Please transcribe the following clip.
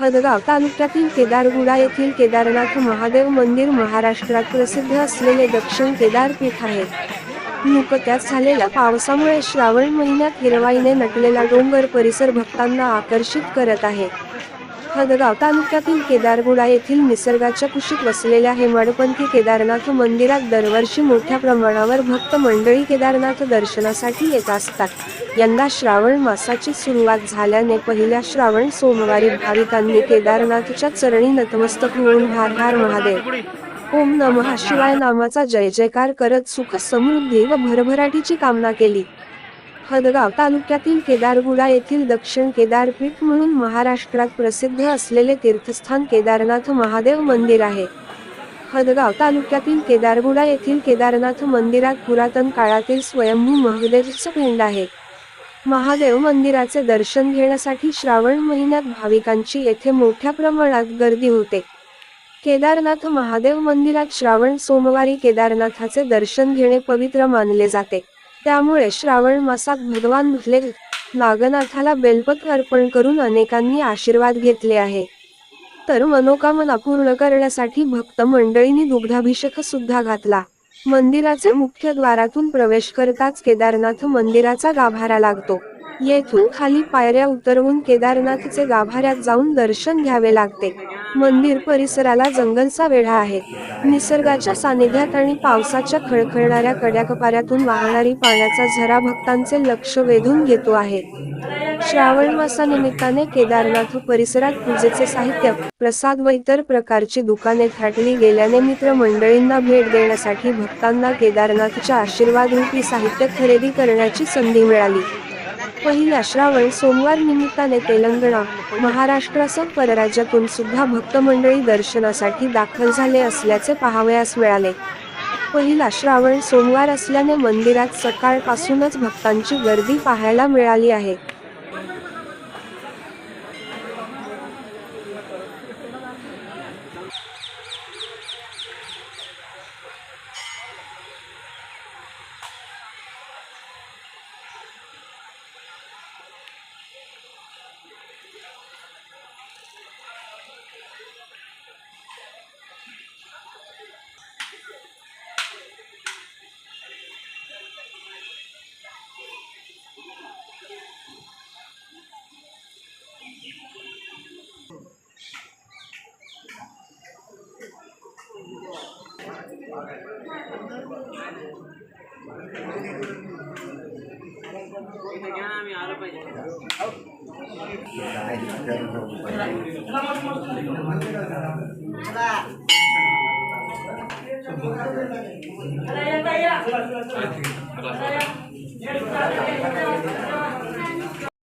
हदगाव तालुक्यातील केदारगुडा येथील केदारनाथ महादेव मंदिर महाराष्ट्रात प्रसिद्ध असलेले दक्षिण केदारपीठ आहे. नुकत्याच झालेल्या पावसामुळे श्रावण महिन्यात हिरवाईने नटलेला डोंगर परिसर भक्तांना आकर्षित करत आहे. हदगाव तालुक्यातील केदारगुडा येथील निसर्गाच्या कुशीत वसलेल्या हेमाडपंथी केदारनाथ मंदिरात दरवर्षी मोठ्या प्रमाणावर भक्त मंडळी केदारनाथ दर्शनासाठी येत असतात. यंदा श्रावण मासाची सुरुवात झाल्याने पहिल्या श्रावण सोमवारी भाविकांनी केदारनाथच्या चरणी नतमस्तक होऊन हार हार महादेव. ओम नमः शिवाय नामाचा जय जयकार करत सुख समृद्धी व भरभराटीची कामना केली. हदगाव तालुक्यातील केदारगुडा येथील दक्षिण केदारपीठ म्हणून महाराष्ट्रात प्रसिद्ध असलेले तीर्थस्थान केदारनाथ महादेव मंदिर आहे. हदगाव तालुक्यातील केदारगुडा येथील केदारनाथ मंदिरात पुरातन काळातील स्वयंभू महादेवचं पिंड आहे. महादेव मंदिराचे दर्शन घेण्यासाठी श्रावण महिन्यात भाविकांची येथे मोठ्या प्रमाणात गर्दी होते. केदारनाथ महादेव मंदिरात श्रावण सोमवारी केदारनाथाचे दर्शन घेणे पवित्र मानले जाते. त्यामुळे श्रावण मासात भगवान भुले नागनाथाला बेलपत्र अर्पण करून अनेकांनी आशीर्वाद घेतले आहे. तर मनोकामना पूर्ण करण्यासाठी भक्त मंडळींनी दुग्धाभिषेक सुद्धा घातला. मंदिराचे मुख्य द्वारातून प्रवेश करताच केदारनाथ मंदिराचा गाभारा लागतो. येथून खाली पायऱ्या उतरवून केदारनाथचे गाभाऱ्यात जाऊन दर्शन घ्यावे लागते. मंदिर परिसराला जंगलचा वेढा आहे. निसर्गाच्या सानिध्यात आणि पावसाच्या खळखळणाऱ्या कड्याकपाऱ्यातून वाहणारी पाण्याचा झरा भक्तांचे लक्ष वेधून घेतो आहे. श्रावण मासानिमित्ताने केदारनाथ परिसरात पूजेचे साहित्य प्रसाद व इतर प्रकारची दुकाने थाटली गेल्याने मित्रमंडळींना भेट देण्यासाठी भक्तांना केदारनाथच्या आशीर्वाद रूपी साहित्य खरेदी करण्याची संधी मिळाली. पहिल्या श्रावण सोमवार निमित्ताने तेलंगणा महाराष्ट्रासह परराज्यातून सुद्धा भक्तमंडळी दर्शनासाठी दाखल झाले असल्याचे पाहावयास मिळाले. पहिला श्रावण सोमवार असल्याने मंदिरात सकाळपासूनच भक्तांची गर्दी पाहायला मिळाली आहे. Gracias.